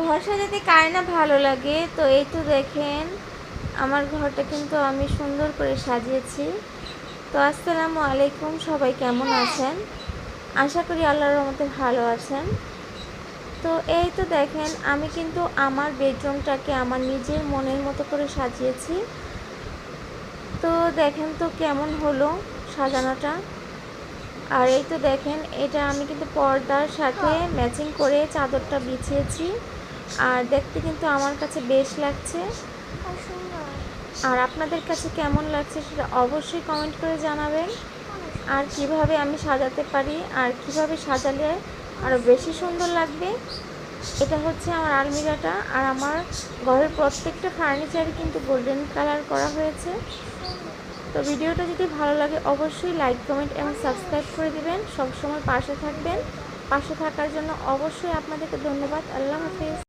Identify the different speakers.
Speaker 1: ঘর সাজাতে কার না ভালো লাগে? তো এই তো দেখেন, আমার ঘরটা কিন্তু আমি সুন্দর করে সাজিয়েছি। তো আসসালামু আলাইকুম, সবাই কেমন আছেন? আশা করি আল্লাহর রহমতে ভালো আছেন। তো এই তো দেখেন, আমি কিন্তু আমার বেডরুমটাকে আমার নিজের মনের মতো করে সাজিয়েছি। তো দেখেন তো কেমন হলো সাজানোটা। আর এই তো দেখেন, এটা আমি কিন্তু পর্দার সাথে ম্যাচিং করে চাদরটা বিছিয়েছি। আর দেখতে কিন্তু আমার কাছে বেশ লাগছে। আর আপনাদের কাছে কেমন লাগছে সেটা অবশ্যই কমেন্ট করে জানাবেন। আর কীভাবে আমি সাজাতে পারি আর কীভাবে সাজালে আরও বেশি সুন্দর লাগবে এটা হচ্ছে আমার আলমিরাটা। আর আমার ঘরের প্রত্যেকটা ফার্নিচারই কিন্তু গোল্ডেন কালার করা হয়েছে। তো ভিডিওটা যদি ভালো লাগে অবশ্যই লাইক কমেন্ট এবং সাবস্ক্রাইব করে দিবেন। সবসময় পাশে থাকবেন। পাশে থাকার জন্য অবশ্যই আপনাদেরকে ধন্যবাদ। আল্লাহ হাফিজ।